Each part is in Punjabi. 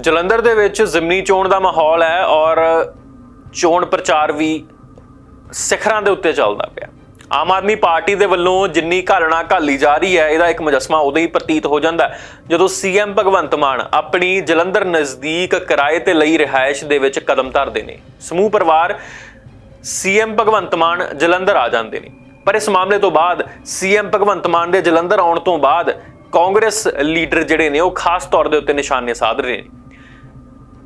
ਜਲੰਧਰ ਦੇ ਵਿੱਚ ਜ਼ਿਮਨੀ ਚੋਣ ਦਾ ਮਾਹੌਲ ਹੈ ਔਰ ਚੋਣ ਪ੍ਰਚਾਰ ਵੀ ਸਿਖਰਾਂ ਦੇ ਉੱਤੇ ਚੱਲਦਾ ਪਿਆ। ਆਮ ਆਦਮੀ ਪਾਰਟੀ ਦੇ ਵੱਲੋਂ ਜਿੰਨੀ ਘਾਲਣਾ ਘਾਲੀ ਜਾ ਰਹੀ ਹੈ, ਇਹਦਾ ਇੱਕ ਮੁਜੱਸਮਾ ਉਦੋਂ ਹੀ ਪ੍ਰਤੀਤ ਹੋ ਜਾਂਦਾ ਹੈ, ਜਦੋਂ ਸੀਐਮ ਭਗਵੰਤ ਮਾਨ ਆਪਣੀ ਜਲੰਧਰ ਨਜ਼ਦੀਕ ਕਿਰਾਏ ਤੇ ਲਈ ਰਿਹਾਇਸ਼ ਦੇ ਵਿੱਚ ਕਦਮ ਧਰਦੇ ਨੇ। ਸਮੂਹ ਪਰਿਵਾਰ ਸੀਐਮ ਭਗਵੰਤ ਮਾਨ ਜਲੰਧਰ ਆ ਜਾਂਦੇ ਨੇ। ਪਰ ਇਸ ਮਾਮਲੇ ਤੋਂ ਬਾਅਦ ਸੀਐਮ ਭਗਵੰਤ ਮਾਨ ਦੇ ਜਲੰਧਰ ਆਉਣ ਤੋਂ ਬਾਅਦ ਕਾਂਗਰਸ ਲੀਡਰ ਜਿਹੜੇ ਨੇ ਉਹ ਖਾਸ ਤੌਰ ਦੇ ਉੱਤੇ ਨਿਸ਼ਾਨੇ ਸਾਧ ਰਹੇ ਨੇ।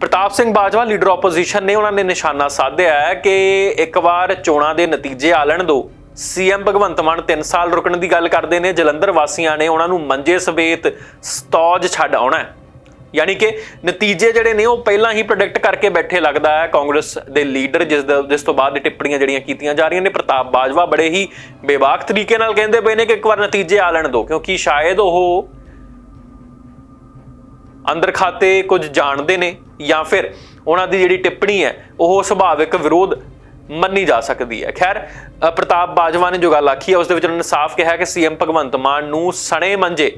ਪ੍ਰਤਾਪ ਸਿੰਘ ਬਾਜਵਾ, ਲੀਡਰ ਆਪੋਜੀਸ਼ਨ ਨੇ ਉਹਨਾਂ ਨੇ ਨਿਸ਼ਾਨਾ ਸਾਧਿਆ ਹੈ ਕਿ ਇੱਕ ਵਾਰ ਚੋਣਾਂ ਦੇ ਨਤੀਜੇ ਆ ਦੋ। ਸੀਐਮ ਭਗਵੰਤ ਮਾਨ 3 ਸਾਲ ਰੁਕਣ ਦੀ ਗੱਲ ਕਰਦੇ ਨੇ। ਜਲੰਧਰ ਵਾਸੀਆਂ ਨੇ ਉਹਨਾਂ ਨੂੰ ਮੰਜੇ ਸਮੇਤ ਸਤੌਜ ਛੱਡ ਆਉਣਾ ਹੈ। ਯਾਨੀ ਕਿ ਨਤੀਜੇ ਜਿਹੜੇ ਨੇ, ਉਹ ਪਹਿਲਾਂ ਹੀ ਪ੍ਰੈਡਿਕਟ ਕਰਕੇ ਬੈਠੇ ਲੱਗਦਾ ਹੈ ਕਾਂਗਰਸ ਦੇ ਲੀਡਰ, ਜਿਸ ਜਿਸ ਤੋਂ ਬਾਅਦ ਇਹ ਟਿੱਪਣੀਆਂ ਜਿਹੜੀਆਂ ਕੀਤੀਆਂ ਜਾ ਰਹੀਆਂ ਨੇ। ਪ੍ਰਤਾਪ ਬਾਜਵਾ ਬੜੇ ਹੀ ਬੇਬਾਕ ਤਰੀਕੇ ਨਾਲ ਕਹਿੰਦੇ ਪਏ ਨੇ ਕਿ ਇੱਕ ਵਾਰ ਨਤੀਜੇ ਆ ਲੈਣ ਦਿਓ ਕਿਉਂਕਿ ਸ਼ਾਇਦ ਉਹ ਅੰਦਰ ਖਾਤੇ ਕੁਝ ਜਾਣਦੇ ਨੇ ਜਾਂ ਫਿਰ ਉਹਨਾਂ ਦੀ ਜਿਹੜੀ ਟਿੱਪਣੀ ਹੈ, ਉਹ ਸੁਭਾਵਿਕ ਵਿਰੋਧ ਮੰਨੀ ਜਾ ਸਕਦੀ ਹੈ। ਖੈਰ ਪ੍ਰਤਾਪ ਬਾਜਵਾ ਨੇ ਜੋ ਗੱਲ ਆਖੀ ਹੈ, ਉਸ ਦੇ ਵਿੱਚ ਉਹਨਾਂ ਨੇ ਸਾਫ਼ ਕਿਹਾ ਕਿ ਸੀਐਮ ਭਗਵੰਤ ਮਾਨ ਨੂੰ ਸਣੇ ਮੰਜੇ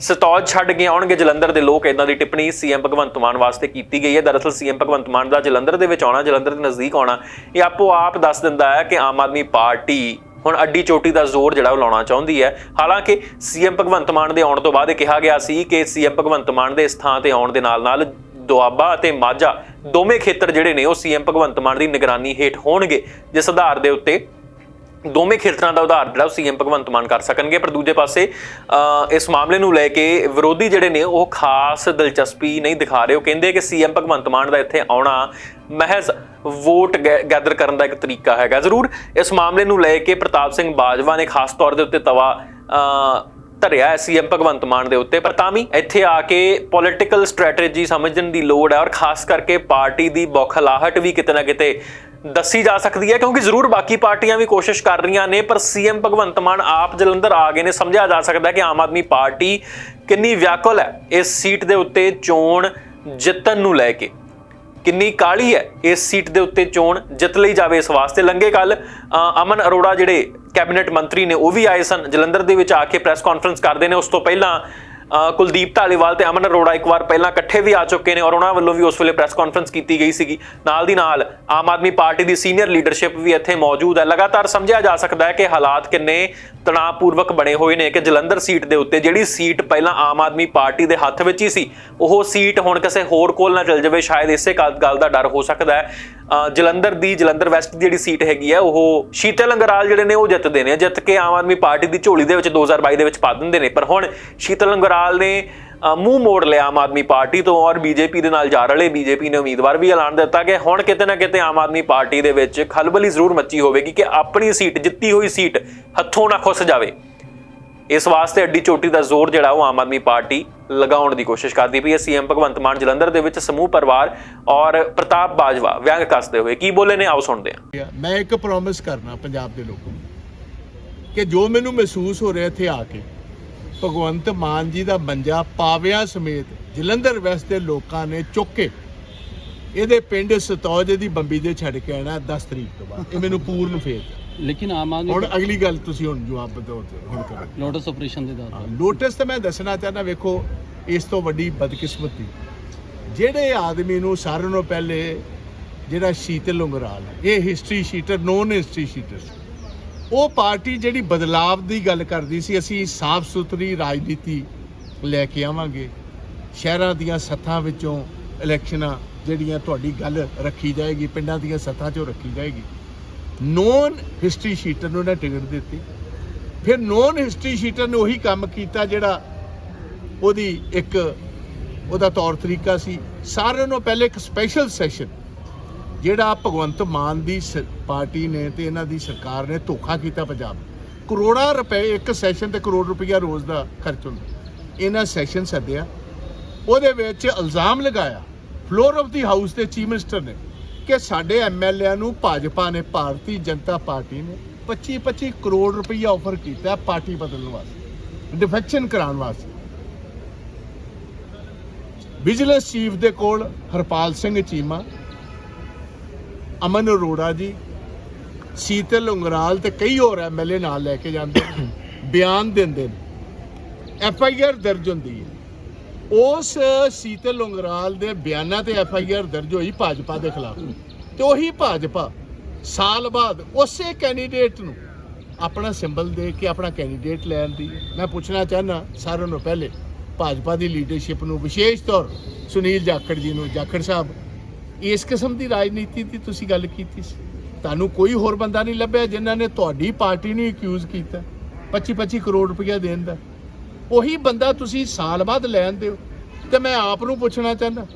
ਸਤੌਜ ਛੱਡ ਕੇ ਆਉਣਗੇ ਜਲੰਧਰ ਦੇ ਲੋਕ। ਇਦਾਂ ਦੀ ਟਿੱਪਣੀ ਸੀਐਮ ਭਗਵੰਤ ਮਾਨ ਵਾਸਤੇ ਕੀਤੀ ਗਈ ਹੈ। ਦਰਅਸਲ ਸੀਐਮ ਭਗਵੰਤ ਮਾਨ ਦਾ ਜਲੰਧਰ ਦੇ ਵਿੱਚ ਆਉਣਾ, ਜਲੰਧਰ ਦੇ ਨਜ਼ਦੀਕ ਆਉਣਾ, ਇਹ ਆਪੋ ਆਪ ਦੱਸ ਦਿੰਦਾ ਹੈ ਕਿ ਆਮ ਆਦਮੀ ਪਾਰਟੀ ਹੁਣ ਅੱਡੀ ਚੋਟੀ ਦਾ ਜ਼ੋਰ ਜਿਹੜਾ ਉਹ ਲਾਉਣਾ ਚਾਹੁੰਦੀ ਹੈ। ਹਾਲਾਂਕਿ ਸੀਐਮ ਭਗਵੰਤ ਮਾਨ ਦੇ ਆਉਣ ਤੋਂ ਬਾਅਦ ਇਹ ਕਿਹਾ ਗਿਆ ਸੀ ਕਿ ਸੀਐਮ ਭਗਵੰਤ ਮਾਨ ਦੇ ਇਸ ਥਾਂ ਤੇ ਆਉਣ ਦੇ ਨਾਲ ਨਾਲ ਦੁਆਬਾ ਅਤੇ ਮਾਝਾ ਦੋਵੇਂ ਖੇਤਰ ਜਿਹੜੇ ਨੇ ਉਹ ਸੀਐਮ ਭਗਵੰਤ ਮਾਨ ਦੀ ਨਿਗਰਾਨੀ ਹੇਠ ਹੋਣਗੇ, ਜਿਸ ਆਧਾਰ ਦੇ ਉੱਤੇ ਦੋਵੇਂ ਖੇਤਰਾਂ ਦਾ ਉਧਾਰ ਜਿਹੜਾ ਸੀਐਮ ਭਗਵੰਤ ਮਾਨ ਕਰ ਸਕਣਗੇ। ਪਰ ਦੂਜੇ ਪਾਸੇ ਇਸ ਮਾਮਲੇ ਨੂੰ ਲੈ ਕੇ ਵਿਰੋਧੀ ਜਿਹੜੇ ਨੇ ਉਹ ਖਾਸ ਦਿਲਚਸਪੀ ਨਹੀਂ ਦਿਖਾ ਰਹੇ। ਉਹ ਕਹਿੰਦੇ ਕਿ ਸੀਐਮ ਭਗਵੰਤ ਮਾਨ ਦਾ ਇੱਥੇ ਆਉਣਾ ਮਹਿਜ਼ ਵੋਟ ਗੈਦਰ ਕਰਨ ਦਾ ਇੱਕ ਤਰੀਕਾ ਹੈਗਾ। ਜ਼ਰੂਰ ਇਸ ਮਾਮਲੇ ਨੂੰ ਲੈ ਕੇ ਪ੍ਰਤਾਪ ਸਿੰਘ ਬਾਜਵਾ ਨੇ ਖਾਸ ਤੌਰ ਦੇ ਉੱਤੇ ਤਵਾ ਧਰਿਆ ਹੈ ਸੀਐਮ ਭਗਵੰਤ ਮਾਨ ਦੇ ਉੱਤੇ। ਪਰ ਤਾਂ ਵੀ ਇੱਥੇ ਆ ਕੇ ਪੋਲਿਟੀਕਲ ਸਟ੍ਰੈਟੇਜੀ ਸਮਝਣ ਦੀ ਲੋੜ ਹੈ ਔਰ ਖਾਸ ਕਰਕੇ ਪਾਰਟੀ ਦੀ ਬੌਖਲਾਹਟ ਵੀ ਕਿਤੇ ਨਾ ਕਿਤੇ ਦੱਸੀ ਜਾ ਸਕਦੀ ਹੈ, ਕਿਉਂਕਿ ਜ਼ਰੂਰ ਬਾਕੀ ਪਾਰਟੀਆਂ ਵੀ ਕੋਸ਼ਿਸ਼ ਕਰ ਰਹੀਆਂ ਨੇ, ਪਰ ਸੀਐਮ ਭਗਵੰਤ ਮਾਨ ਆਪ ਜਲੰਧਰ ਆ ਗਏ ਨੇ। ਸਮਝਿਆ ਜਾ ਸਕਦਾ ਕਿ ਆਮ ਆਦਮੀ ਪਾਰਟੀ ਕਿੰਨੀ ਵਿਆਕੁਲ ਹੈ ਇਸ ਸੀਟ ਦੇ ਉੱਤੇ ਚੋਣ ਜਿੱਤਣ ਨੂੰ ਲੈ ਕੇ। ਕਿੰਨੀ ਕਾਲੀ ਹੈ ਇਸ ਸੀਟ ਦੇ ਉੱਤੇ ਚੋਣ ਜਿੱਤ ਲਈ ਜਾਵੇ ਇਸ ਵਾਸਤੇ? ਲੰਗੇ ਕੱਲ ਅਮਨ ਅਰੋੜਾ ਜਿਹੜੇ ਕੈਬਨਿਟ ਮੰਤਰੀ ਨੇ ਉਹ ਵੀ ਆਏ ਸਨ, ਜਲੰਧਰ ਦੇ ਵਿੱਚ ਆ ਕੇ ਪ੍ਰੈਸ ਕਾਨਫਰੰਸ ਕਰਦੇ ਨੇ। ਉਸ ਤੋਂ ਪਹਿਲਾਂ ਕੁਲਦੀਪ ਢਾਲੀਵਾਲ ਤੇ ਅਮਨ ਅਰੋੜਾ ਇੱਕ ਵਾਰ ਪਹਿਲਾਂ ਇਕੱਠੇ ਵੀ ਆ ਚੁੱਕੇ ਨੇ ਔਰ ਉਹਨਾਂ ਵੱਲੋਂ ਵੀ ਉਸ ਵੇਲੇ ਪ੍ਰੈਸ ਕਾਨਫਰੰਸ ਕੀਤੀ ਗਈ ਸੀਗੀ। ਨਾਲ ਦੀ ਨਾਲ ਆਮ ਆਦਮੀ ਪਾਰਟੀ ਦੀ ਸੀਨੀਅਰ ਲੀਡਰਸ਼ਿਪ ਵੀ ਇੱਥੇ ਮੌਜੂਦ ਹੈ। ਲਗਾਤਾਰ ਸਮਝਿਆ ਜਾ ਸਕਦਾ ਹੈ ਕਿ ਹਾਲਾਤ ਕਿੰਨੇ ਤਣਾਅਪੂਰਵਕ ਬਣੇ ਹੋਏ ਨੇ ਕਿ ਜਲੰਧਰ ਸੀਟ ਦੇ ਉੱਤੇ ਜਿਹੜੀ ਸੀਟ ਪਹਿਲਾਂ ਆਮ ਆਦਮੀ ਪਾਰਟੀ ਦੇ ਹੱਥ ਵਿੱਚ ਹੀ ਸੀ, ਉਹ ਸੀਟ ਹੁਣ ਕਿਸੇ ਹੋਰ ਕੋਲ ਨਾ ਚਲ ਜਾਵੇ। ਸ਼ਾਇਦ ਇਸੇ ਗੱਲ ਗੱਲ ਦਾ ਡਰ ਹੋ ਸਕਦਾ ਹੈ। ਜਲੰਧਰ ਦੀ, ਜਲੰਧਰ ਵੈਸਟ ਦੀ ਜਿਹੜੀ ਸੀਟ ਹੈਗੀ ਹੈ ਉਹ ਸ਼ੀਤਲ ਅੰਗਰਾਲ ਜਿਹੜੇ ਨੇ, ਉਹ ਜਿੱਤਦੇ ਨੇ। ਜਿੱਤ ਕੇ ਆਮ ਆਦਮੀ ਪਾਰਟੀ ਦੀ ਝੋਲੀ ਦੇ ਵਿੱਚ 2022 ਦੇ ਵਿੱਚ ਪਾ ਦਿੰਦੇ ਨੇ। ਪਰ ਹੁਣ ਸ਼ੀਤਲ ਅੰਗਰਾਲ ਨੇ ਮੂੰਹ ਮੋੜ ਲਿਆ ਆਮ ਆਦਮੀ ਪਾਰਟੀ ਤੋਂ ਔਰ ਬੀਜੇਪੀ ਦੇ ਨਾਲ ਜਾ ਰਲੇ। ਬੀਜੇਪੀ ਨੇ ਉਮੀਦਵਾਰ ਵੀ ਐਲਾਨ ਦਿੱਤਾ ਕਿ ਹੁਣ ਕਿਤੇ ਨਾ ਕਿਤੇ ਆਮ ਆਦਮੀ ਪਾਰਟੀ ਦੇ ਵਿੱਚ ਖਲਬਲੀ ਜ਼ਰੂਰ ਮੱਚੀ ਹੋਵੇਗੀ ਕਿ ਆਪਣੀ ਸੀਟ, ਜਿੱਤੀ ਹੋਈ ਸੀਟ, ਹੱਥੋਂ ਨਾ ਖੁੱਸ ਜਾਵੇ। ਇਸ ਵਾਸਤੇ ਅੱਡੀ ਚੋਟੀ ਦਾ ਜ਼ੋਰ ਜਿਹੜਾ ਉਹ ਆਮ ਆਦਮੀ ਪਾਰਟੀ ਲਗਾਉਣ ਦੀ ਕੋਸ਼ਿਸ਼ ਕਰਦੀ ਪਈ ਹੈ। ਸੀਐਮ ਭਗਵੰਤ ਮਾਨ ਜਲੰਧਰ ਦੇ ਵਿੱਚ ਸਮੂਹ ਪਰਿਵਾਰ ਔਰ ਪ੍ਰਤਾਪ ਬਾਜਵਾ ਵਿਅੰਗ ਕੱਸਦੇ ਹੋਏ ਕੀ ਬੋਲੇ ਨੇ? ਆਓ ਸੁਣਦੇ ਹਾਂ। ਮੈਂ ਇੱਕ ਪ੍ਰੋਮਿਸ ਕਰਨਾ ਪੰਜਾਬ ਦੇ ਲੋਕਾਂ ਨੂੰ ਕਿ ਜੋ ਮੈਨੂੰ ਮਹਿਸੂਸ ਹੋ ਰਿਹਾ ਇੱਥੇ ਆ ਕੇ, ਭਗਵੰਤ ਮਾਨ ਜੀ ਦਾ ਮੰਜਾ ਪਾਵਿਆਂ ਸਮੇਤ ਜਲੰਧਰ ਵੈਸਟ ਦੇ ਲੋਕਾਂ ਨੇ ਚੁੱਕ ਕੇ ਇਹਦੇ ਪਿੰਡ ਸਤੌਜ ਦੀ ਬੰਬੀ ਦੇ ਛੱਡ ਕੇ ਆਣਾ 10 ਤਰੀਕ ਤੋਂ ਬਾਅਦ। ਇਹ ਮੈਨੂੰ ਪੂਰਨ ਫੇਰ। ਲੇਕਿਨ ਆਮ ਹੁਣ ਆਦਮੀ ਅਗਲੀ ਗੱਲ ਤੁਸੀਂ ਹੁਣ ਜਵਾਬ ਬਤਾਓ ਹੁਣ ਕਰੋ। ਲੋਟਸ ਆਪਰੇਸ਼ਨ ਦੇ ਦੌਰਾਨ ਲੋਟਸ ਤੇ ਮੈਂ ਦੱਸਣਾ ਚਾਹਨਾ ਵੇਖੋ ਇਸ ਤੋਂ ਵੱਡੀ ਬਦਕਿਸਮਤੀ। ਜਿਹੜੇ ਆਦਮੀ ਨੂੰ ਸਾਰਿਆਂ ਨੂੰ ਪਹਿਲੇ ਜਿਹੜਾ ਸ਼ੀਤਲ ਉਂਗਰਾਲ ਹੈ ਇਹ history sheeter known history sheeter ਉਹ ਪਾਰਟੀ ਜਿਹੜੀ ਬਦਲਾਵ ਦੀ ਗੱਲ ਕਰਦੀ ਸੀ ਅਸੀਂ ਸਾਫ਼ ਸੁਥਰੀ ਰਾਜਨੀਤੀ ਲੈ ਕੇ ਆਵਾਂਗੇ। ਸ਼ਹਿਰਾਂ ਦੀਆਂ ਸੱਥਾਂ ਵਿੱਚੋਂ ਇਲੈਕਸ਼ਨਾਂ ਜਿਹੜੀਆਂ ਤੁਹਾਡੀ ਗੱਲ ਰੱਖੀ ਜਾਏਗੀ ਪਿੰਡਾਂ ਦੀਆਂ ਸੱਥਾਂ 'ਚੋਂ ਰੱਖੀ ਜਾਏਗੀ। ਨੋਨ ਹਿਸਟਰੀ ਸ਼ੀਟਰ ਨੂੰ ਨਾ ਟਿਕਟ ਦਿੱਤੀ। ਫਿਰ ਨੋਨ ਹਿਸਟਰੀ ਸ਼ੀਟਰ ਨੇ ਉਹੀ ਕੰਮ ਕੀਤਾ ਜਿਹੜਾ ਉਹਦੀ ਇੱਕ ਉਹਦਾ ਤੌਰ ਤਰੀਕਾ ਸੀ। ਸਾਰਿਆਂ ਨੂੰ ਪਹਿਲੇ ਇੱਕ ਸਪੈਸ਼ਲ ਸੈਸ਼ਨ ਜਿਹੜਾ ਭਗਵੰਤ ਮਾਨ ਦੀ ਸ- ਪਾਰਟੀ ਨੇ ਤੇ ਇਹਨਾਂ ਦੀ ਸਰਕਾਰ ਨੇ ਧੋਖਾ ਕੀਤਾ ਪੰਜਾਬ। ਕਰੋੜਾਂ ਰੁਪਏ, ਇੱਕ ਸੈਸ਼ਨ ਤੇ ਕਰੋੜ ਰੁਪਈਆ ਰੋਜ਼ ਦਾ ਖਰਚ ਹੁੰਦਾ। ਇਹਨਾਂ ਸੈਸ਼ਨ ਸੱਦਿਆ। ਉਹਦੇ ਵਿੱਚ ਇਲਜ਼ਾਮ ਲਗਾਇਆ। ਫਲੋਰ ਆਫ ਦੀ ਹਾਊਸ ਦੇ ਚੀਫ ਮਿਨਿਸਟਰ ਨੇ। ਕਿ ਸਾਡੇ ਐਮਐਲਏ ਨੂੰ ਭਾਜਪਾ ਨੇ, ਭਾਰਤੀ ਜਨਤਾ ਪਾਰਟੀ ਨੇ 25 25 ਕਰੋੜ ਰੁਪਈਆ ਆਫਰ ਕੀਤਾ ਪਾਰਟੀ ਬਦਲਣ ਵਾਸਤੇ ਡਿਫੈਕਸ਼ਨ ਕਰਾਉਣ ਵਾਸਤੇ। ਵਿਜੀਲੈਂਸ ਚੀਫ ਦੇ ਕੋਲ ਹਰਪਾਲ ਸਿੰਘ ਚੀਮਾ, ਅਮਨ ਅਰੋੜਾ ਜੀ, ਸੀਤਲ ਉਂਗਰਾਲ ਤੇ ਕਈ ਹੋਰ ਐਮਐਲਏ ਨਾਲ ਲੈ ਕੇ ਜਾਂਦੇ ਬਿਆਨ ਦਿੰਦੇ ਨੇ। ਐਫ ਆਈ ਆਰ ਦਰਜ ਹੁੰਦੀ ਹੈ। ਉਸ ਸੀਤਲ ਲੰਗਰਾਲ ਦੇ ਬਿਆਨਾਂ ਤੇ ਐਫ ਆਈ ਆਰ ਦਰਜ ਹੋਈ ਭਾਜਪਾ ਦੇ ਖਿਲਾਫ। ਤੇ ਉਹੀ ਭਾਜਪਾ ਸਾਲ ਬਾਅਦ ਉਸੇ ਕੈਂਡੀਡੇਟ ਨੂੰ ਆਪਣਾ ਸਿੰਬਲ ਦੇ ਕੇ ਆਪਣਾ ਕੈਂਡੀਡੇਟ ਲੈਣ ਦੀ। ਮੈਂ ਪੁੱਛਣਾ ਚਾਹਨਾ ਸਾਰਿਆਂ ਨੂੰ ਪਹਿਲੇ, ਭਾਜਪਾ ਦੀ ਲੀਡਰਸ਼ਿਪ ਨੂੰ ਵਿਸ਼ੇਸ਼ ਤੌਰ ਸੁਨੀਲ ਜਾਖੜ ਜੀ ਨੂੰ, ਜਾਖੜ ਸਾਹਿਬ, ਇਸ ਕਿਸਮ ਦੀ ਰਾਜਨੀਤੀ ਦੀ ਤੁਸੀਂ ਗੱਲ ਕੀਤੀ ਸੀ। ਤੁਹਾਨੂੰ ਕੋਈ ਹੋਰ ਬੰਦਾ ਨਹੀਂ ਲੱਭਿਆ ਜਿਨ੍ਹਾਂ ਨੇ ਤੁਹਾਡੀ ਪਾਰਟੀ ਨੂੰ ਅਕਿਊਜ਼ ਕੀਤਾ। 25 25 ਕਰੋੜ ਰੁਪਇਆ ਦੇਣ ਦਾ। ਉਹੀ ਬੰਦਾ ਤੁਸੀਂ ਸਾਲ ਬਾਅਦ ਲੈਣ ਦਿਓ ਤੇ ਮੈਂ ਆਪ ਨੂੰ ਪੁੱਛਣਾ ਚਾਹੁੰਦਾ।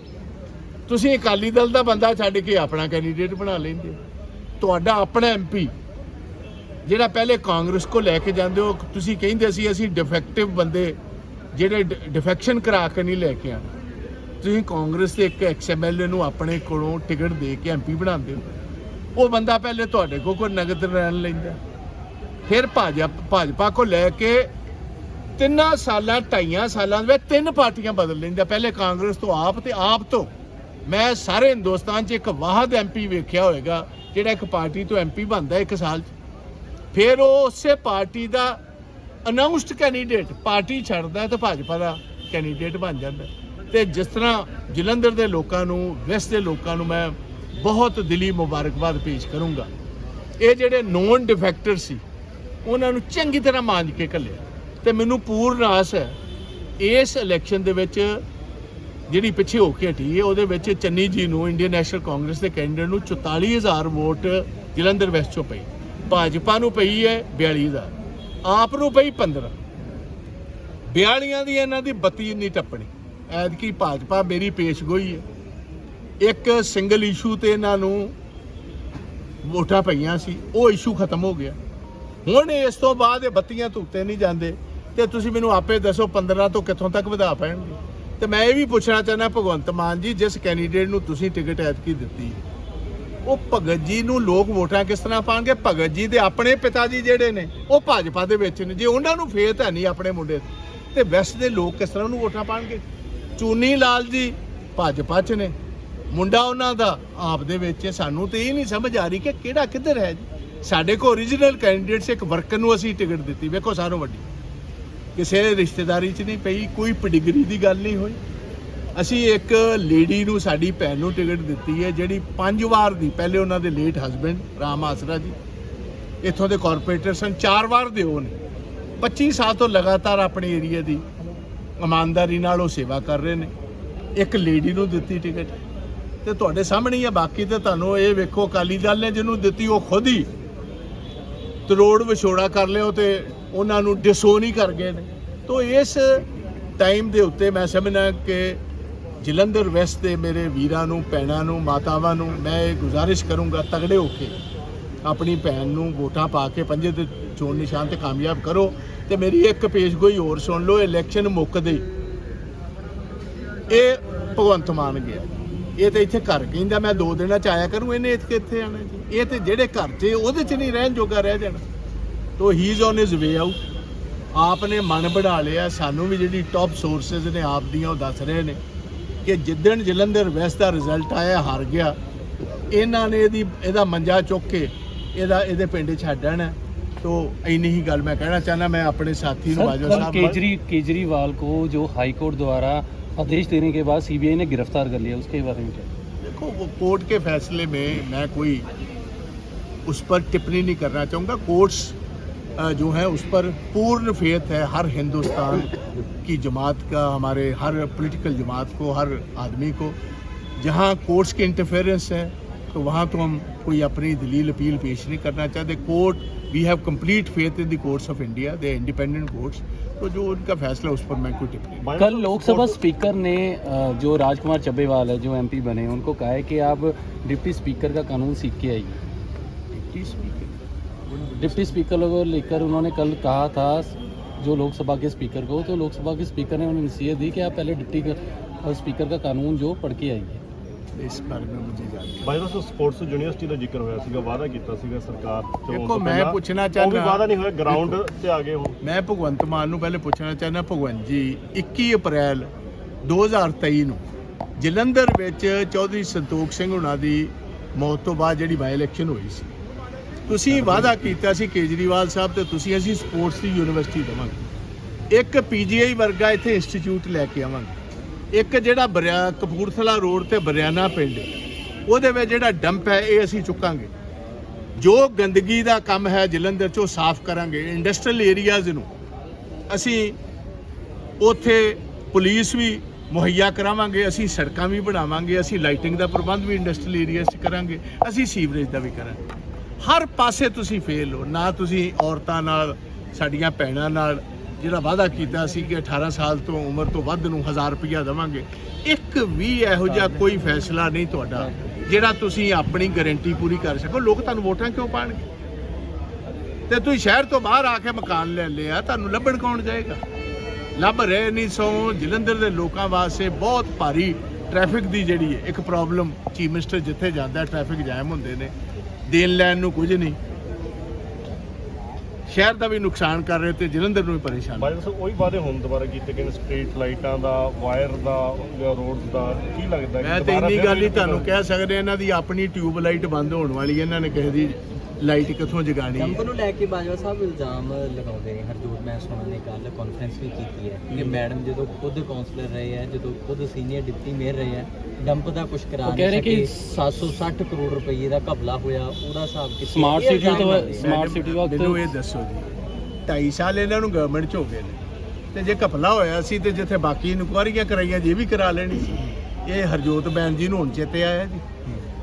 ਤੁਸੀਂ ਅਕਾਲੀ ਦਲ ਦਾ ਬੰਦਾ ਛੱਡ ਕੇ ਆਪਣਾ ਕੈਂਡੀਡੇਟ ਬਣਾ ਲੈਂਦੇ ਹੋ। ਤੁਹਾਡਾ ਆਪਣਾ ਐਮਪੀ ਜਿਹੜਾ ਪਹਿਲੇ ਕਾਂਗਰਸ ਕੋ ਲੈ ਕੇ ਜਾਂਦੇ ਹੋ, ਤੁਸੀਂ ਕਹਿੰਦੇ ਸੀ ਅਸੀਂ ਡਿਫੈਕਟਿਵ ਬੰਦੇ, ਜਿਹੜੇ ਡਿਫੈਕਸ਼ਨ ਕਰਾ ਕੇ ਨਹੀਂ ਲੈ ਕੇ ਆਉਣਾ ਤੁਸੀਂ ਕਾਂਗਰਸ ਦੇ ਇੱਕ ਐਕਸਐਮਐਲਏ ਨੂੰ ਆਪਣੇ ਕੋਲੋਂ ਟਿਕਟ ਦੇ ਕੇ ਐਮਪੀ ਬਣਾਉਂਦੇ ਹੋ। ਉਹ ਬੰਦਾ ਪਹਿਲੇ ਤੁਹਾਡੇ ਕੋਲ ਕੋਈ ਨਗਦ ਰਹਿਣ ਲੈਂਦਾ। ਫਿਰ ਭਾਜਪਾ ਭਾਜਪਾ ਕੋ ਲੈ ਕੇ ਤਿੰਨਾਂ ਸਾਲਾਂ, ਢਾਈਆਂ ਸਾਲਾਂ ਦੇ ਵਿੱਚ ਤਿੰਨ ਪਾਰਟੀਆਂ ਬਦਲ ਲੈਂਦਾ ਪਹਿਲੇ ਕਾਂਗਰਸ ਤੋਂ ਆਪ ਤੇ ਆਪ ਤੋਂ। ਮੈਂ ਸਾਰੇ ਹਿੰਦੁਸਤਾਨ 'ਚ ਇੱਕ ਵਾਹਦ ਐਮਪੀ ਵੇਖਿਆ ਹੋਵੇਗਾ ਜਿਹੜਾ ਇੱਕ ਪਾਰਟੀ ਤੋਂ ਐਮਪੀ ਬਣਦਾ ਇੱਕ ਸਾਲ 'ਚ। ਫਿਰ ਉਹ ਉਸੇ ਪਾਰਟੀ ਦਾ ਅਨਾਉਂਸਡ ਕੈਂਡੀਡੇਟ ਪਾਰਟੀ ਛੱਡਦਾ ਤੇ ਭਾਜਪਾ ਦਾ ਕੈਂਡੀਡੇਟ ਬਣ ਜਾਂਦਾ। ਤੇ ਜਿਸ ਤਰ੍ਹਾਂ ਜਲੰਧਰ ਦੇ ਲੋਕਾਂ ਨੂੰ ਵੈਸਟ ਦੇ ਲੋਕਾਂ ਨੂੰ ਮੈਂ ਬਹੁਤ ਦਿਲੀ ਮੁਬਾਰਕਬਾਦ ਪੇਸ਼ ਕਰੂੰਗਾ। ਇਹ ਜਿਹੜੇ ਨੋਨ ਡਿਫੈਕਟਰ ਸੀ, ਉਹਨਾਂ ਨੂੰ ਚੰਗੀ ਤਰ੍ਹਾਂ ਮਾਂਜ ਕੇ ਘੱਲਿਆ। ਤੇ ਮੈਨੂੰ ਪੂਰਨ ਆਸ ਹੈ, ਇਸ ਇਲੈਕਸ਼ਨ ਦੇ ਵਿੱਚ ਜਿਹੜੀ ਪਿੱਛੇ ਹੋ ਕੇ ਹਟੀ ਹੈ, ਉਹਦੇ ਵਿੱਚ ਚੰਨੀ ਜੀ ਨੂੰ ਇੰਡੀਅਨ ਨੈਸ਼ਨਲ ਕਾਂਗਰਸ ਦੇ ਕੈਂਡੀਡੇਟ ਨੂੰ 44000 ਵੋਟ ਜਲੰਧਰ ਵੈਸਟ ਚੋਂ ਪਈ। ਭਾਜਪਾ ਨੂੰ ਪਈ ਹੈ 42000 ਆਪ ਨੂੰ ਪਈ 15 42 ਦੀ ਇਹਨਾਂ ਦੀ 32 ਨਹੀਂ ਟੱਪਣੀ। ਐਤਕੀ ਭਾਜਪਾ ਮੇਰੀ ਪੇਸ਼ਗੋਈ ਹੈ। ਇੱਕ ਸਿੰਗਲ ਇਸ਼ੂ ਤੇ ਇਹਨਾਂ ਨੂੰ ਵੋਟਾਂ ਪਈਆਂ ਸੀ, ਉਹ ਇਸ਼ੂ ਖਤਮ ਹੋ ਗਿਆ। ਹੁਣ ਇਸ ਤੋਂ ਬਾਅਦ ਇਹ ਬੱਤੀਆਂ ਧੁੱਤੇ ਨਹੀਂ ਜਾਂਦੇ। ਤੇ ਤੁਸੀਂ ਮੈਨੂੰ ਆਪੇ ਦੱਸੋ 15 ਤੋਂ ਕਿੱਥੋਂ ਤੱਕ ਵਧਾ ਪੈਣਗੇ। ਤੇ ਮੈਂ ਇਹ ਵੀ ਪੁੱਛਣਾ ਚਾਹੁੰਦਾ ਭਗਵੰਤ ਮਾਨ ਜੀ ਜਿਸ ਕੈਂਡੀਡੇਟ ਨੂੰ ਤੁਸੀਂ ਟਿਕਟ ਐਤਕੀ ਦਿੱਤੀ ਉਹ ਭਗਤ ਜੀ ਨੂੰ ਲੋਕ ਵੋਟਾਂ ਕਿਸ ਤਰ੍ਹਾਂ ਪਾਣਗੇ? ਭਗਤ ਜੀ ਦੇ ਆਪਣੇ ਪਿਤਾ ਜੀ ਜਿਹੜੇ ਨੇ ਉਹ ਭਾਜਪਾ ਦੇ ਵਿੱਚ ਨੇ। ਜੇ ਉਹਨਾਂ ਨੂੰ ਫੇਤ ਹੈ ਨਹੀਂ ਆਪਣੇ ਮੁੰਡੇ ਤੇ, ਤੇ ਵੈਸਟ ਦੇ ਲੋਕ ਕਿਸ ਤਰ੍ਹਾਂ ਉਹਨੂੰ ਵੋਟਾਂ ਪਾਣਗੇ? ਚੂਨੀ ਲਾਲ ਜੀ ਭਾਜਪਾ 'ਚ ਨੇ। ਮੁੰਡਾ ਉਹਨਾਂ ਦਾ ਆਪ ਦੇ ਵਿੱਚ ਸਾਨੂੰ ਤੇ ਇਹ ਨਹੀਂ ਸਮਝ ਆ ਰਹੀ ਕਿ ਕਿਹੜਾ ਕਿੱਧਰ ਹੈ ਜੀ। ਸਾਡੇ ਕੋਲ origignal ਕੈਂਡੀਡੇਟਸ ਇੱਕ ਵਰਕਰ ਨੂੰ ਅਸੀਂ ਟਿਕਟ ਦਿੱਤੀ। ਵੇਖੋ ਸਾਰੋਂ ਵੱਡੀ। ਕਿਸੇ ਰਿਸ਼ਤੇਦਾਰੀ 'ਚ ਨਹੀਂ ਪਈ, ਕੋਈ ਪਡਿਗਰੀ ਦੀ ਗੱਲ ਨਹੀਂ ਹੋਈ। ਅਸੀਂ ਇੱਕ ਲੇਡੀ ਨੂੰ, ਸਾਡੀ ਭੈਣ ਨੂੰ ਟਿਕਟ ਦਿੱਤੀ ਹੈ, ਜਿਹੜੀ ਪੰਜ ਵਾਰ ਦੀ, ਪਹਿਲੇ ਉਹਨਾਂ ਦੇ ਲੇਟ ਹਸਬੰਡ ਰਾਮ ਆਸਰਾ ਜੀ, ਇੱਥੋਂ ਦੇ ਕਾਰਪੋਰੇਟਰ ਸਨ, ਚਾਰ ਵਾਰ ਦੇ ਉਹ ਨੇ। 25 ਸਾਲ ਤੋਂ ਲਗਾਤਾਰ ਆਪਣੇ ਏਰੀਆ ਦੀ ਇਮਾਨਦਾਰੀ ਨਾਲ ਉਹ ਸੇਵਾ ਕਰ ਰਹੇ ਨੇ। ਇੱਕ ਲੇਡੀ ਨੂੰ ਦਿੱਤੀ ਟਿਕਟ। ਤੇ ਤੁਹਾਡੇ ਸਾਹਮਣੇ ਹੀ ਆ, ਬਾਕੀ ਤੇ ਤੁਹਾਨੂੰ ਇਹ ਵੇਖੋ, ਅਕਾਲੀ ਦਲ ਨੇ ਜਿਹਨੂੰ ਦਿੱਤੀ, ਉਹ ਖੁਦ ਹੀ ਤਰੋੜ ਵਿਛੋੜਾ ਕਰ ਲਿਓ ਤੇ ਉਹਨਾਂ ਨੂੰ ਡਿਸੋਨ ਹੀ ਕਰ ਗਏ ਨੇ। ਤੋਂ ਇਸ ਟਾਈਮ ਦੇ ਉੱਤੇ ਮੈਂ ਸਮਝਣਾ ਕਿ ਜਲੰਧਰ ਵੈਸਟ ਦੇ ਮੇਰੇ ਵੀਰਾਂ ਨੂੰ, ਭੈਣਾਂ ਨੂੰ, ਮਾਤਾਵਾਂ ਨੂੰ ਮੈਂ ਇਹ ਗੁਜ਼ਾਰਿਸ਼ ਕਰੂੰਗਾ ਤਗੜੇ ਹੋ ਕੇ ਆਪਣੀ ਭੈਣ ਨੂੰ ਵੋਟਾਂ ਪਾ ਕੇ ਪੰਜੇ ਤੇ ਚੋਣ ਨਿਸ਼ਾਨ ਤੇ ਕਾਮਯਾਬ ਕਰੋ ਤੇ ਮੇਰੀ ਇੱਕ ਪੇਸ਼ਗੋਈ ਹੋਰ ਸੁਣ ਲਓ ਇਲੈਕਸ਼ਨ ਮੁੱਕਦੇ ਇਹ ਭਗਵੰਤ ਮਾਨ ਗਿਆ। ਇਹ ਤੇ ਇੱਥੇ ਘਰ ਕਹਿੰਦਾ ਮੈਂ ਦੋ ਦਿਨਾਂ ਚ ਆਇਆ ਕਰੂੰ ਇਹਨੇ ਇੱਥੇ ਕਿੱਥੇ ਆਣਾ ਜੀ? ਇਹ ਤੇ ਜਿਹੜੇ ਘਰ 'ਚ ਉਹਦੇ 'ਚ ਨਹੀਂ ਰਹਿਣ ਜੋਗਾ ਰਹਿ ਜਾਣਾ। ਤੋ he is on his way out ਆਪ ਮਨ ਬਣਾ ਲਿਆ ਸਾਨੂੰ ਵੀ ਜਿਹੜੀ ਟੌਪ ਸੋਰਸਸ ਨੇ ਆਪ ਦੀਆਂ ਉਹ ਦੱਸ ਰਹੇ ਨੇ ਕਿ ਜਿੱਦਣ ਜਲੰਧਰ ਵੈਸਟ ਦਾ ਰਿਜ਼ਲਟ ਆਇਆ ਹਾਰ ਗਿਆ ਇਹਨਾਂ ਨੇ ਇਹਦੀ ਇਹਦਾ ਮੰਜਾ ਚੁੱਕ ਕੇ ਇਹਦਾ ਇਹਦੇ ਪਿੰਡ ਛੱਡ ਤੋਂ ਤੋ ਇੰਨੀ ਹੀ ਗੱਲ ਮੈਂ ਕਹਿਣਾ ਚਾਹਨਾ ਮੈਂ ਆਪਣੇ ਸਾਥੀ ਨੂੰ ਬਾਜਵਾ ਸਾਹਿਬ ਕੇਜਰੀ ਕੇਜਰੀਵਾਲ ਕੋ ਜੋ ਹਾਈ ਕੋਰਟ ਦੁਆਰਾ आदेश देने के बाद सीबीआई ने गिरफ़्तार कर लिया, उसके बारे में क्या? देखो, वो कोर्ट के फैसले में मैं कोई उस पर टिप्पणी नहीं करना चाहूँगा। कोर्ट्स जो है, उस पर पूर्ण फेत है हर हिंदुस्तान की जमात का, हमारे हर पॉलिटिकल जमात को, हर आदमी को। जहाँ कोर्ट्स के इंटरफेरेंस है तो वहाँ तो हम कोई अपनी दलील अपील पेश नहीं करना चाहते। Court we have complete faith in the courts of India they independent courts तो जो उनका फैसला उस पर मैं कोई टिप्पणी कल लोकसभा स्पीकर ने जो राजकुमार चब्बेवाल है जो एमपी बने उनको कहा है कि आप डिप्टी स्पीकर का कानून सीख के आइए। Deputy speaker? डिप्टी स्पीकर को लेकर उन्होंने कल कहा था जो लोकसभा के स्पीकर को तो लोकसभा के स्पीकर ने उन्हें नसीहत दी कि आप पहले डिप्टी स्पीकर का कानून जो पढ़ के आइए। ਇਸ ਬਾਰੇ ਮੈਂ ਮੁਝੇ ਜਾਣਕਾਰੀ ਬਾਈ ਸਾਹਿਬ ਸਪੋਰਟਸ ਯੂਨੀਵਰਸਿਟੀ ਦਾ ਜ਼ਿਕਰ ਹੋਇਆ ਸੀਗਾ ਵਾਅਦਾ ਕੀਤਾ ਸੀਗਾ ਸਰਕਾਰ ਚੋਣ ਦੇਖੋ ਮੈਂ ਪੁੱਛਣਾ ਚਾਹੁੰਦਾ ਵਾਅਦਾ ਨਹੀਂ ਹੋਇਆ ਗਰਾਊਂਡ ਤੇ ਆ ਗਏ ਹੋ ਮੈਂ ਭਗਵੰਤ ਮਾਨ ਨੂੰ ਪਹਿਲੇ ਪੁੱਛਣਾ ਚਾਹੁੰਦਾ ਭਗਵੰਤ ਜੀ 21 ਅਪ੍ਰੈਲ 2023 ਨੂੰ ਜਲੰਧਰ ਵਿੱਚ ਚੌਧਰੀ ਸੰਤੋਖ ਸਿੰਘ ਹੁਣਾਂ ਦੀ ਮੌਤ ਤੋਂ ਬਾਅਦ ਜਿਹੜੀ ਬਾਈ ਇਲੈਕਸ਼ਨ ਹੋਈ ਸੀ। ਤੁਸੀਂ ਵਾਅਦਾ ਕੀਤਾ ਸੀ ਕੇਜਰੀਵਾਲ ਸਾਹਿਬ ਤੇ ਤੁਸੀਂ ਅਸੀਂ ਸਪੋਰਟਸ ਦੀ ਯੂਨੀਵਰਸਿਟੀ ਦਵਾਂਗੇ। ਇੱਕ ਪੀਜੀਆਈ ਵਰਗਾ ਇੱਥੇ ਇੰਸਟੀਚਿਊਟ ਲੈ ਕੇ ਆਵਾਂਗੇ। ਇੱਕ ਜਿਹੜਾ ਬਰਿਆ ਕਪੂਰਥਲਾ ਰੋਡ ਤੇ ਬਰਿਆਨਾ ਪਿੰਡ, ਉਹਦੇ ਵਿੱਚ ਜਿਹੜਾ ਡੰਪ ਹੈ, ਇਹ ਅਸੀਂ ਚੁੱਕਾਂਗੇ। ਜੋ ਗੰਦਗੀ ਦਾ ਕੰਮ ਹੈ, ਜਲੰਧਰ ਚੋਂ ਸਾਫ਼ ਕਰਾਂਗੇ ਇੰਡਸਟਰੀਅਲ ਏਰੀਆਜ਼ ਨੂੰ। ਅਸੀਂ ਉੱਥੇ ਪੁਲਿਸ ਵੀ ਮੁਹੱਈਆ ਕਰਾਵਾਂਗੇ, ਅਸੀਂ ਸੜਕਾਂ ਵੀ ਬਣਾਵਾਂਗੇ, ਅਸੀਂ ਲਾਈਟਿੰਗ ਦਾ ਪ੍ਰਬੰਧ ਵੀ ਇੰਡਸਟਰੀਅਲ ਏਰੀਆਜ਼ 'ਚ ਕਰਾਂਗੇ, ਅਸੀਂ ਸੀਵਰੇਜ ਦਾ ਵੀ ਕਰਾਂਗੇ। ਹਰ ਪਾਸੇ ਤੁਸੀਂ ਫੇਲ ਹੋ, ਨਾ ਤੁਸੀਂ ਔਰਤਾਂ ਨਾਲ, ਸਾਡੀਆਂ ਭੈਣਾਂ ਨਾਲ ਜਿਹੜਾ ਵਾਅਦਾ ਕੀਤਾ ਸੀ ਕਿ 18 ਸਾਲ ਤੋਂ ਉਮਰ ਤੋਂ ਵੱਧ ਨੂੰ 1000 ਰੁਪਇਆ ਦੇਵਾਂਗੇ ਇੱਕ ਵੀ ਇਹੋ ਜਿਹਾ ਕੋਈ ਫੈਸਲਾ ਨਹੀਂ ਤੁਹਾਡਾ ਜਿਹੜਾ ਤੁਸੀਂ ਆਪਣੀ ਗਾਰੰਟੀ ਪੂਰੀ ਕਰ ਸਕੋ। ਲੋਕ ਤੁਹਾਨੂੰ ਵੋਟਾਂ ਕਿਉਂ ਪਾਣਗੇ? ਤੇ ਤੁਸੀਂ ਸ਼ਹਿਰ ਤੋਂ ਬਾਹਰ ਆ ਕੇ ਮਕਾਨ ਲੈ ਲਿਆ ਤੁਹਾਨੂੰ ਲੱਭਣ ਕੌਣ ਜਾਏਗਾ? ਲੱਭ ਰਹੇ ਨਹੀਂ ਸੋ ਜਲੰਧਰ ਦੇ ਲੋਕਾਂ ਵਾਸਤੇ ਬਹੁਤ ਭਾਰੀ ਟ੍ਰੈਫਿਕ ਦੀ ਜਿਹੜੀ ਹੈ ਇੱਕ ਪ੍ਰੋਬਲਮ ਚੀਫ ਮਿਨਿਸਟਰ ਜਿੱਥੇ ਜਾਂਦਾ ਟ੍ਰੈਫਿਕ ਜਾਮ ਹੁੰਦੇ ਨੇ। ਦੇਣ ਲੈਣ ਨੂੰ ਕੁਝ ਨਹੀਂ। ਸ਼ਹਿਰ ਦਾ ਵੀ ਨੁਕਸਾਨ ਕਰ ਰਹੇ ਤੇ ਜਲੰਧਰ ਨੂੰ ਵੀ ਪਰੇਸ਼ਾਨ ਬਾਈ ਸਰ ਉਹੀ ਵਾਅਦੇ ਹੁਣ ਦੁਬਾਰਾ ਕੀਤੇ ਗਏ ਨੇ ਸਟਰੀਟ ਲਾਈਟਾਂ ਦਾ ਵਾਇਰ ਦਾ ਜਾਂ ਰੋਡਸ ਦਾ ਕੀ ਲੱਗਦਾ ਮੈਂ ਤੇ ਇੰਨੀ ਗੱਲ ਹੀ ਤੁਹਾਨੂੰ? ਕਹਿ ਸਕਦੇ ਇਹਨਾਂ ਦੀ ਆਪਣੀ ਟਿਊਬ ਲਾਈਟ ਬੰਦ ਹੋਣ ਵਾਲੀ ਹੈ ਇਹਨਾਂ ਨੇ ਕਿਸੇ ਦੀ ਲਾਈਟ ਕਿੱਥੋਂ ਜਗਾਣੀ ਡੰਪ ਹੈ ਨੂੰ ਲੈ ਕੇ ਬਾਜਵਾ ਸਾਹਿਬ ਇਲਜ਼ਾਮ ਲਗਾਉਂਦੇ ਨੇ ਹਰਜੋਤ ਮੈਂ ਸੁਣਨ ਨੇ ਕੱਲ ਕਾਨਫਰੰਸ ਵੀ ਕੀਤੀ ਹੈ। ਕਿ ਮੈਡਮ ਜਦੋਂ ਖੁਦ ਕਾਉਂਸਲਰ ਰਹੇ ਹੈ ਜਦੋਂ ਖੁਦ ਸੀਨੀਅਰ ਡਿਪਟੀ ਮੇਅਰ ਰਹੇ ਹੈ ਡੰਪ ਦਾ ਕੁਝ ਕਰਾ ਉਹ ਕਹਿ ਰਹੇ ਨਹੀਂ ਕਿ ਸਕੇ 760 ਕਰੋੜ ਰੁਪਏ ਦਾ ਘਪਲਾ ਹੋਇਆ ਉਹਦਾ ਹਿਸਾਬ ਕਿੱਥੇ ਸਮਾਰਟ ਸਿਟੀ ਤੋਂ। ਸਮਾਰਟ ਸਿਟੀ ਵਕਤ ਮੈਨੂੰ ਇਹ ਦੱਸੋ ਜੀ 2.5 ਸਾਲ ਇਹਨਾਂ ਨੂੰ ਗਵਰਨਮੈਂਟ ਚ ਹੋ ਗਏ ਨੇ ਤੇ ਜੇ ਘਪਲਾ ਹੋਇਆ ਸੀ ਤੇ ਜਿੱਥੇ ਬਾਕੀ ਇਨਕੁਆਰੀਆਂ ਕਰਾਈਆਂ ਜੇ ਵੀ ਕਰਾ ਲੈਣੀ ਸੀ। ਇਹ ਹਰਜੋਤ ਬੈਨ ਜੀ ਨੂੰ ਹੁਣ ਚੇਤੇ ਆਇਆ ਜੀ।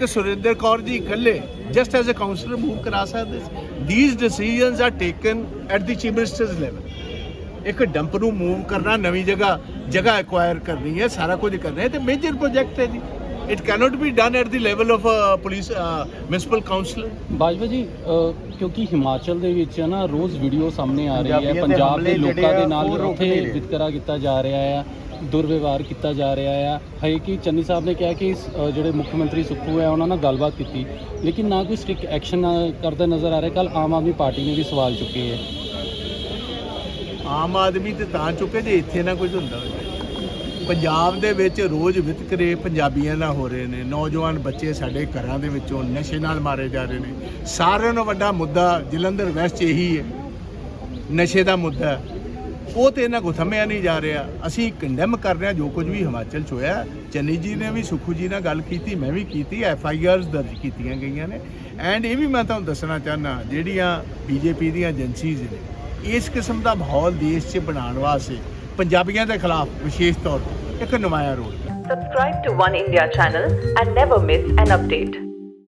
ਤੇ ਸੁਰਿੰਦਰ ਕੌਰ ਜੀ ਇਕੱਲੇ just as a councillor move ਕਰਾ ਸਕਦੇ ਸੀ। These decisions are taken at the chief minister's level ਇੱਕ ਡੰਪ ਨੂੰ ਮੂਵ ਕਰਨਾ ਨਵੀਂ ਜਗ੍ਹਾ ਜਗ੍ਹਾ ਐਕਵਾਇਰ ਕਰਨੀ ਹੈ ਸਾਰਾ ਕੁਝ ਕਰਨਾ ਹੈ ਤੇ ਮੇਜਰ ਪ੍ਰੋਜੈਕਟ ਹੈ ਜੀ। It cannot be done at the level of police municipal councillor Bajwa ji ਕਿਉਂਕਿ ਹਿਮਾਚਲ ਦੇ ਵਿੱਚ ਨਾ ਰੋਜ਼ ਵੀਡੀਓ ਸਾਹਮਣੇ ਆ ਰਹੀ ਹੈ ਪੰਜਾਬ ਦੇ ਲੋਕਾਂ ਦੇ ਨਾਲ ਉੱਥੇ। ਵਿਤਕਰਾ ਕੀਤਾ ਜਾ ਰਿਹਾ ਹੈ। ਦੁਰਵਿਵਹਾਰ ਕੀਤਾ ਜਾ ਰਿਹਾ ਆ। ਹੈ ਕਿ ਚੰਨੀ ਸਾਹਿਬ ਨੇ ਕਿਹਾ ਕਿ ਅ, ਜਿਹੜੇ ਮੁੱਖ ਮੰਤਰੀ ਸੁੱਖੂ ਹੈ ਉਹਨਾਂ ਨਾਲ ਗੱਲਬਾਤ ਕੀਤੀ। ਲੇਕਿਨ ਨਾ ਕੋਈ ਸਟ੍ਰਿਕਟ ਐਕਸ਼ਨ ਕਰਦਾ ਨਜ਼ਰ ਆ ਰਿਹਾ। ਕੱਲ ਆਮ ਆਦਮੀ ਪਾਰਟੀ ਨੇ ਵੀ ਸਵਾਲ ਚੁੱਕੇ ਹੈ। ਆਮ ਆਦਮੀ ਤੇ ਤਾਂ ਚੁੱਕੇ ਜੇ ਇੱਥੇ ਨਾ ਕੁਝ ਹੁੰਦਾ ਹੋਵੇ। ਪੰਜਾਬ ਦੇ ਵਿੱਚ ਰੋਜ਼ ਵਿਤਕਰੇ ਪੰਜਾਬੀਆਂ ਨਾਲ ਹੋ ਰਹੇ ਨੇ। ਨੌਜਵਾਨ ਬੱਚੇ ਸਾਡੇ ਘਰਾਂ ਦੇ ਵਿੱਚੋਂ ਨਸ਼ੇ ਨਾਲ ਮਾਰੇ ਜਾ ਰਹੇ ਨੇ। ਸਾਰਿਆਂ ਨਾਲੋਂ ਵੱਡਾ ਮੁੱਦਾ ਜਲੰਧਰ ਵੈਸਟ 'ਚ ਇਹੀ ਹੈ। ਨਸ਼ੇ ਦਾ ਮੁੱਦਾ ਹੈ। ਉਹ ਤੇ ਇਹਨਾਂ ਕੋ ਥੰਮਿਆ ਨਹੀਂ ਜਾ ਰਿਹਾ। ਅਸੀਂ ਕੰਡੈਮ ਕਰ ਰਹੇ ਹਾਂ, ਜੋ ਕੁਝ ਵੀ ਹਿਮਾਚਲ 'ਚ ਹੋਇਆ। ਚੰਨੀ ਜੀ ਨੇ ਵੀ, ਸੁਖੂ ਜੀ ਨਾਲ ਗੱਲ ਕੀਤੀ, ਮੈਂ ਵੀ ਕੀਤੀ ਐਫ ਆਈ ਆਰਸ ਦਰਜ ਕੀਤੀਆਂ ਗਈਆਂ ਨੇ। ਐਂਡ ਇਹ ਵੀ ਮੈਂ ਤੁਹਾਨੂੰ ਦੱਸਣਾ ਚਾਹਨਾ ਜਿਹੜੀਆਂ ਬੀਜੇਪੀ ਦੀਆਂ ਏਜੰਸੀਜ਼ ਨੇ, ਇਸ ਕਿਸਮ ਦਾ ਮਾਹੌਲ ਦੇਸ਼ 'ਚ ਬਣਾਉਣ ਵਾਸਤੇ ਪੰਜਾਬੀਆਂ ਦੇ ਖਿਲਾਫ ਵਿਸ਼ੇਸ਼ ਤੌਰ ਤੇ ਇੱਕ ਨਵਾਇਆ role. Subscribe to One India channel and never miss an update.